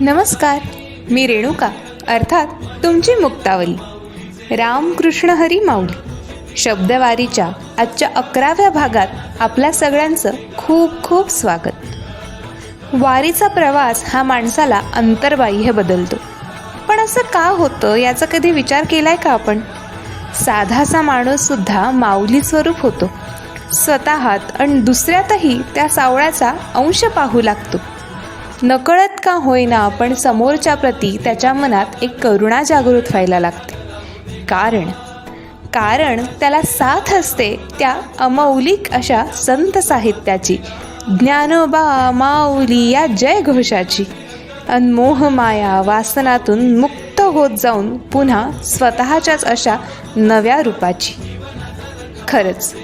नमस्कार मी रेणुका अर्थात तुमची मुक्तावली. रामकृष्ण हरी माऊली. शब्दवारीच्या आजच्या अकराव्या भागात आपल्या सगळ्यांचं खूप खूप स्वागत. वारीचा प्रवास हा माणसाला अंतर्बाह्य बदलतो. पण असं का होतं याचा कधी विचार केलाय का आपण? साधासा माणूस सुद्धा माऊली स्वरूप होतो. स्वतःत आणि दुसऱ्यातही त्या सावळ्याचा अंश पाहू लागतो. नकळत का होईना आपण समोरच्या प्रती त्याच्या मनात एक करुणा जागृत व्हायला लागते. कारण कारण त्याला साथ असते त्या अमौलिक अशा संत साहित्याची. ज्ञानोबा माऊली या जयघोषाची. अनमोह माया वासनातून मुक्त होत जाऊन पुन्हा स्वतःच्याच अशा नव्या रूपाची. खरंच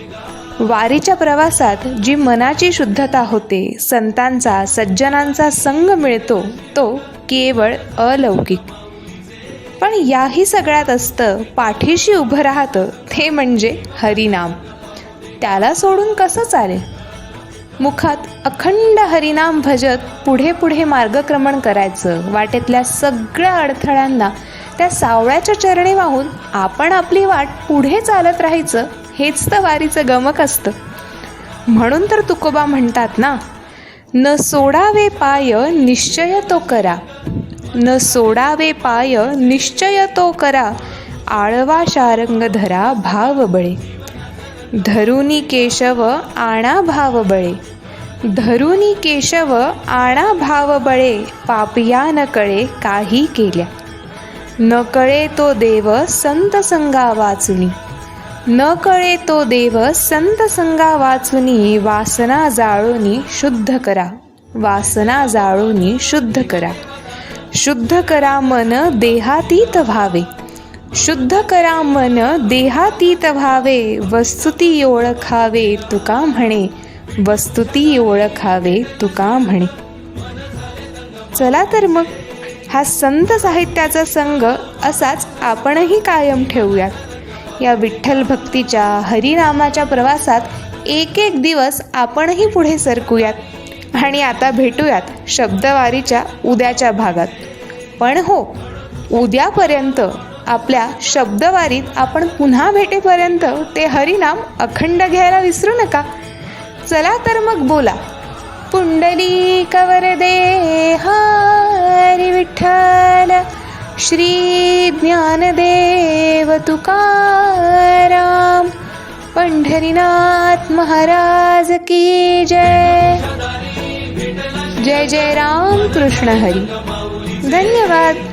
वारीच्या प्रवासात जी मनाची शुद्धता होते संतांचा सज्जनांचा संग मिळतो तो केवळ अलौकिक. पण याही सगळ्यात असतं पाठीशी उभं राहतं ते म्हणजे हरिनाम. त्याला सोडून कसं चालेल? मुखात अखंड हरिनाम भजत पुढे पुढे मार्गक्रमण करायचं वाटेतल्या सगळ्या अडथळ्यांना त्या सावळ्याच्या चरणी वाहून आपण आपली वाट पुढे चालत राहायचं हेच तर वारीचं गमक असतं. म्हणून तर तुकोबा म्हणतात ना न सोडावे पाय निश्चय तो करा. न सोडावे पाय निश्चय तो करा. आळवा शारंग धरा भाव बळे. धरुनी केशव आणा भाव बळे. धरुनी केशव आणा भाव बळे. पापिया न कळे काही केल्या. न कळे तो देव संत संगा वाचुनी. न कळे तो देव संत संगा वाचुनी वासना जाळोनी शुद्ध करा. वासना जाळोनी शुद्ध करा. शुद्ध करा मन देहातीत व्हावे. शुद्ध करा मन देहातीत व्हावे. वस्तुती ओळखावे तुका म्हणे. वस्तुती ओळखावे तुका म्हणे. चला तर मग हा संत साहित्याचा संघ असाच आपणही कायम ठेवूयात. या विठ्ठल भक्तीच्या हरिनामाच्या प्रवासात एक एक दिवस आपणही पुढे सरकूयात. आणि आता भेटूयात शब्दवारीच्या उद्याच्या भागात. पण हो उद्यापर्यंत आपल्या शब्दवारीत आपण पुन्हा भेटेपर्यंत ते हरिनाम अखंड घ्यायला विसरू नका. चला तर मग बोला. पुंडली कवरदे हरी. श्री ज्ञानदेव तुकाराम पंढरीनाथ महाराज की जय. जय जय राम कृष्ण हरी. धन्यवाद.